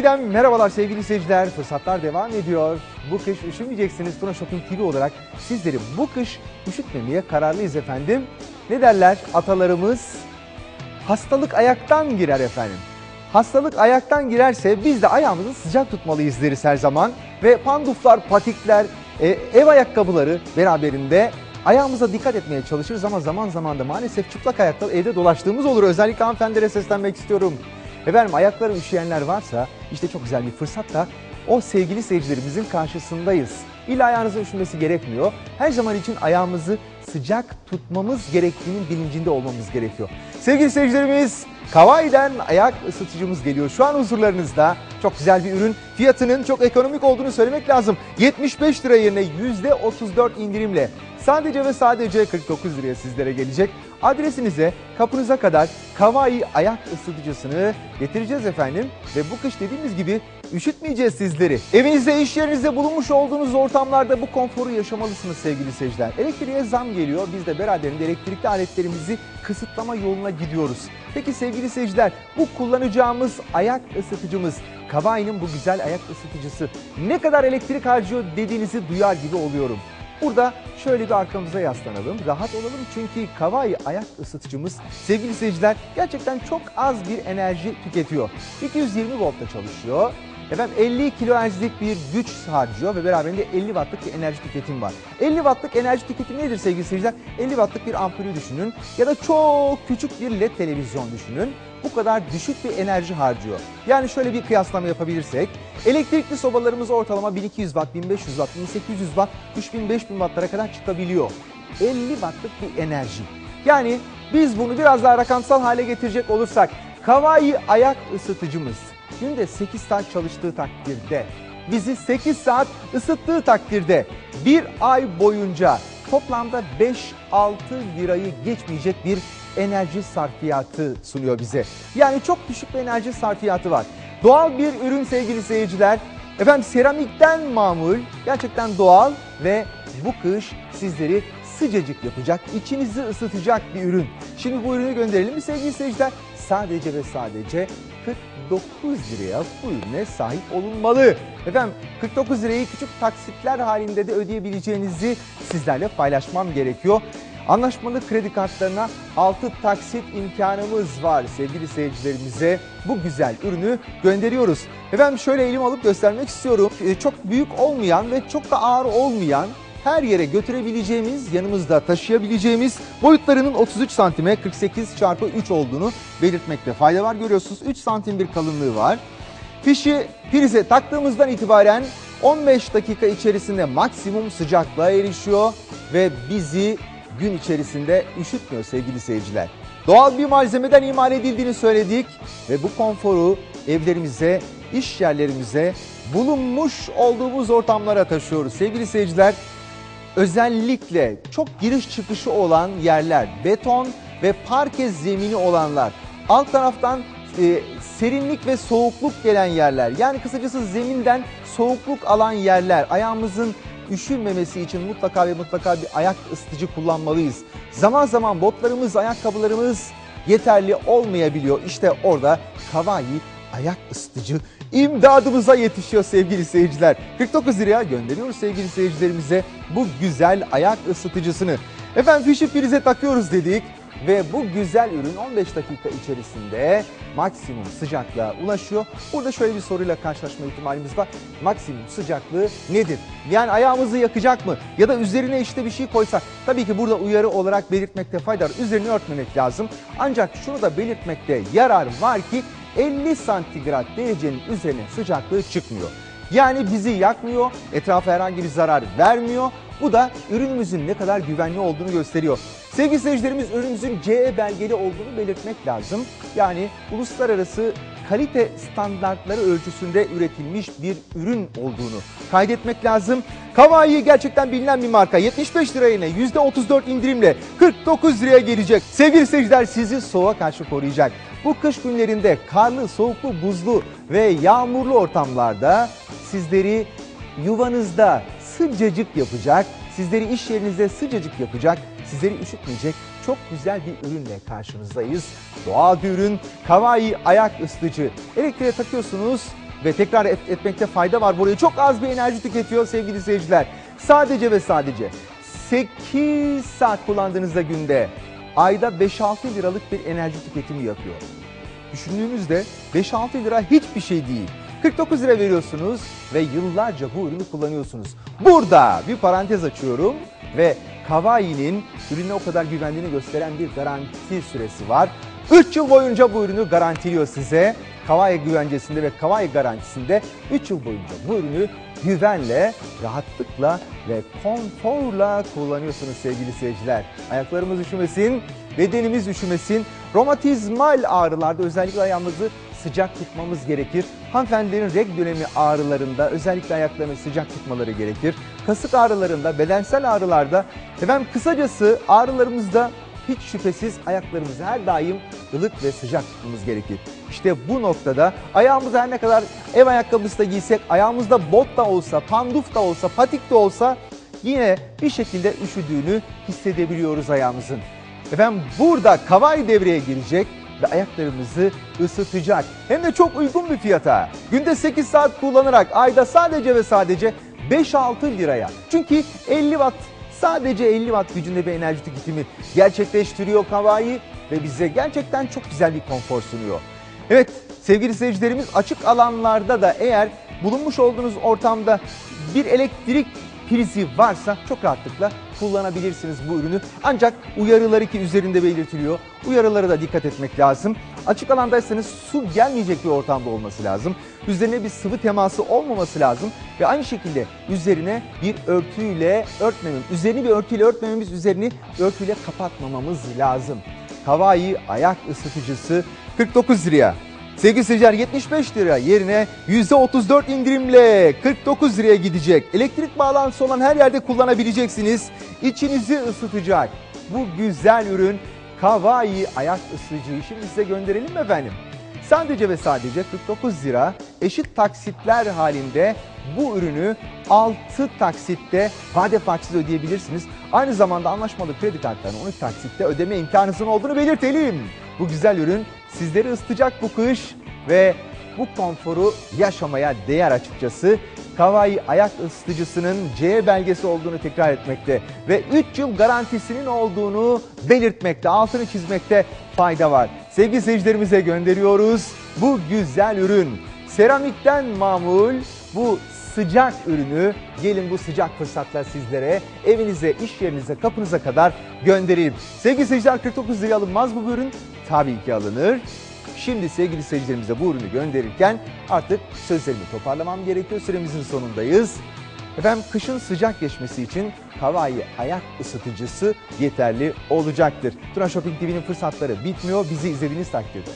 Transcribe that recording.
TV'den merhabalar sevgili seyirciler. Fırsatlar devam ediyor. Bu kış üşümeyeceksiniz. Tuna Shopping TV olarak sizleri bu kış üşütmemeye kararlıyız efendim. Ne derler atalarımız? Hastalık ayaktan girer efendim. Hastalık ayaktan girerse biz de ayağımızı sıcak tutmalıyız deriz her zaman. Ve panduflar, patikler, e, ev ayakkabıları beraberinde ayağımıza dikkat etmeye çalışırız ama zaman zaman da maalesef çıplak ayakla evde dolaştığımız olur. Özellikle hanımefendilere seslenmek istiyorum. Efendim ayakları üşüyenler varsa işte çok güzel bir fırsatla o sevgili seyircilerimizin karşısındayız. İlla ayağınızın üşümesi gerekmiyor. Her zaman için ayağımızı sıcak tutmamız gerektiğinin bilincinde olmamız gerekiyor. Sevgili seyircilerimiz Kawaii'den ayak ısıtıcımız geliyor. Şu an huzurlarınızda çok güzel bir ürün. Fiyatının çok ekonomik olduğunu söylemek lazım. 75 lira yerine %34 indirimle sadece ve sadece 49 liraya sizlere gelecek. Adresinize kapınıza kadar Kawai ayak ısıtıcısını getireceğiz efendim. Ve bu kış dediğimiz gibi üşütmeyeceğiz sizleri. Evinizde, iş yerinizde bulunmuş olduğunuz ortamlarda bu konforu yaşamalısınız sevgili seyirciler. Elektriğe zam geliyor. Biz de beraberinde elektrikli aletlerimizi kısıtlama yoluna gidiyoruz. Peki sevgili seyirciler bu kullanacağımız ayak ısıtıcımız Kawaii'nin bu güzel ayak ısıtıcısı ne kadar elektrik harcıyor dediğinizi duyar gibi oluyorum. Burada şöyle bir arkamıza yaslanalım, rahat olalım çünkü Kawai ayak ısıtıcımız sevgili seyirciler gerçekten çok az bir enerji tüketiyor. 220 voltta çalışıyor. Efendim 50 kilohertzlik bir güç harcıyor ve beraberinde 50 wattlık bir enerji tüketimi var. 50 wattlık enerji tüketimi nedir sevgili seyirciler? 50 wattlık bir ampulü düşünün ya da çok küçük bir led televizyon düşünün. Bu kadar düşük bir enerji harcıyor. Yani şöyle bir kıyaslama yapabilirsek elektrikli sobalarımız ortalama 1200 watt, 1500 watt, 1800 watt, 3000, 5000 wattlara kadar çıkabiliyor. 50 wattlık bir enerji. Yani biz bunu biraz daha rakamsal hale getirecek olursak Kawai ayak ısıtıcımız günde 8 saat çalıştığı takdirde, bizi 8 saat ısıttığı takdirde bir ay boyunca toplamda 5-6 lirayı geçmeyecek bir enerji sarfiyatı sunuyor bize. Yani çok düşük bir enerji sarfiyatı var. Doğal bir ürün sevgili seyirciler. Efendim seramikten mamul, gerçekten doğal ve bu kış sizleri sıcacık yapacak, içinizi ısıtacak bir ürün. Şimdi bu ürünü gönderelim mi sevgili seyirciler? Sadece ve sadece 49 liraya bu ürüne sahip olunmalı. Efendim 49 lirayı küçük taksitler halinde de ödeyebileceğinizi sizlerle paylaşmam gerekiyor. Anlaşmalı kredi kartlarına 6 taksit imkanımız var sevgili seyircilerimize. Bu güzel ürünü gönderiyoruz. Efendim şöyle elim alıp göstermek istiyorum. Ee, Çok büyük olmayan ve çok da ağır olmayan her yere götürebileceğimiz, yanımızda taşıyabileceğimiz boyutlarının 33 santime 48 çarpı 3 olduğunu belirtmekte fayda var. Görüyorsunuz 3 santim bir kalınlığı var. Fişi prize taktığımızdan itibaren 15 dakika içerisinde maksimum sıcaklığa erişiyor ve bizi gün içerisinde üşütmüyor sevgili seyirciler. Doğal bir malzemeden imal edildiğini söyledik ve bu konforu evlerimize, iş yerlerimize, bulunmuş olduğumuz ortamlara taşıyoruz. Sevgili seyirciler, özellikle çok giriş çıkışı olan yerler, beton ve parke zemini olanlar, alt taraftan e, serinlik ve soğukluk gelen yerler, yani kısacası zeminden soğukluk alan yerler, ayağımızın üşünmemesi için mutlaka ve mutlaka bir ayak ısıtıcı kullanmalıyız. Zaman zaman botlarımız, ayakkabılarımız yeterli olmayabiliyor. İşte orada Kawai ayak ısıtıcı imdadımıza yetişiyor sevgili seyirciler. 49 liraya gönderiyoruz sevgili seyircilerimize bu güzel ayak ısıtıcısını. Efendim fişi prize takıyoruz dedik ve bu güzel ürün 15 dakika içerisinde maksimum sıcaklığa ulaşıyor. Burada şöyle bir soruyla karşılaşma ihtimalimiz var. Maksimum sıcaklığı nedir? Yani ayağımızı yakacak mı? Ya da üzerine işte bir şey koysak. Tabii ki burada uyarı olarak belirtmekte fayda var. Üzerini örtmemek lazım. Ancak şunu da belirtmekte yarar var ki 50 santigrat derecenin üzerine sıcaklığı çıkmıyor. Yani bizi yakmıyor, etrafa herhangi bir zarar vermiyor. Bu da ürünümüzün ne kadar güvenli olduğunu gösteriyor. Sevgili seyircilerimiz ürünümüzün CE belgeli olduğunu belirtmek lazım. Yani uluslararası kalite standartları ölçüsünde üretilmiş bir ürün olduğunu kaydetmek lazım. Kawai gerçekten bilinen bir marka. 75 lira yerine %34 indirimle 49 liraya gelecek. Sevgili seyirciler sizi soğuğa karşı koruyacak. Bu kış günlerinde karlı, soğuklu, buzlu ve yağmurlu ortamlarda sizleri yuvanızda sıcacık yapacak, sizleri iş yerinizde sıcacık yapacak, sizleri üşütmeyecek çok güzel bir ürünle karşınızdayız. Doğal bir ürün, Kawai ayak ısıtıcı. Elektriğe takıyorsunuz, ve tekrar et- etmekte fayda var. Burayı çok az bir enerji tüketiyor sevgili seyirciler. Sadece ve sadece 8 saat kullandığınızda günde ayda 5-6 liralık bir enerji tüketimi yapıyor. Düşündüğünüzde 5-6 lira hiçbir şey değil. 49 lira veriyorsunuz ve yıllarca bu ürünü kullanıyorsunuz. Burada bir parantez açıyorum ve Kawaii'nin ürüne o kadar güvendiğini gösteren bir garanti süresi var. 3 yıl boyunca bu ürünü garantiliyor size. Kawai güvencesinde ve Kawai garantisinde 3 yıl boyunca bu ürünü güvenle, rahatlıkla ve konforla kullanıyorsunuz sevgili seyirciler. Ayaklarımız üşümesin, bedenimiz üşümesin. Romatizmal ağrılarda özellikle ayağımızı sıcak tutmamız gerekir. Hanımefendilerin reg dönemi ağrılarında özellikle ayaklarını sıcak tutmaları gerekir. Kasık ağrılarında, bedensel ağrılarda, efendim kısacası ağrılarımızda hiç şüphesiz ayaklarımızı her daim ılık ve sıcak tutmamız gerekir. İşte bu noktada ayağımıza her ne kadar ev ayakkabısı da giysek, ayağımızda bot da olsa, panduf da olsa, patik de olsa yine bir şekilde üşüdüğünü hissedebiliyoruz ayağımızın. Efendim burada kavai devreye girecek ve ayaklarımızı ısıtacak. Hem de çok uygun bir fiyata. Günde 8 saat kullanarak ayda sadece ve sadece 5-6 liraya. Çünkü 50 watt sadece 50 watt gücünde bir enerji tüketimi gerçekleştiriyor Kawai ve bize gerçekten çok güzel bir konfor sunuyor. Evet sevgili seyircilerimiz açık alanlarda da eğer bulunmuş olduğunuz ortamda bir elektrik prizi varsa çok rahatlıkla kullanabilirsiniz bu ürünü. Ancak uyarıları ki üzerinde belirtiliyor. Uyarılara da dikkat etmek lazım. Açık alandaysanız su gelmeyecek bir ortamda olması lazım. Üzerine bir sıvı teması olmaması lazım. Ve aynı şekilde üzerine bir örtüyle örtmememiz, üzerini bir örtüyle örtmememiz, üzerini örtüyle kapatmamamız lazım. Kawai ayak ısıtıcısı 49 liraya. Sevgili seyirciler 75 lira yerine %34 indirimle 49 liraya gidecek. Elektrik bağlantısı olan her yerde kullanabileceksiniz. İçinizi ısıtacak. Bu güzel ürün Kawai ayak ısıtıcıyı şimdi size gönderelim mi efendim? Sadece ve sadece 49 lira eşit taksitler halinde bu ürünü 6 taksitte vade farksız ödeyebilirsiniz. Aynı zamanda anlaşmalı kredi kartlarını 12 taksitte ödeme imkanınızın olduğunu belirtelim. Bu güzel ürün sizleri ısıtacak bu kış ve bu konforu yaşamaya değer açıkçası. Kawai ayak ısıtıcısının C belgesi olduğunu tekrar etmekte ve 3 yıl garantisinin olduğunu belirtmekte, altını çizmekte fayda var. Sevgili seyircilerimize gönderiyoruz bu güzel ürün. Seramikten mamul bu sıcak ürünü gelin bu sıcak fırsatla sizlere evinize, iş yerinize, kapınıza kadar gönderelim. Sevgili seyirciler 49 liraya alınmaz bu ürün. Tabii ki alınır. Şimdi sevgili seyircilerimize bu ürünü gönderirken artık sözlerimi toparlamam gerekiyor. Süremizin sonundayız. Efendim kışın sıcak geçmesi için Kawai ayak ısıtıcısı yeterli olacaktır. Tuna Shopping TV'nin fırsatları bitmiyor. Bizi izlediğiniz takdirde.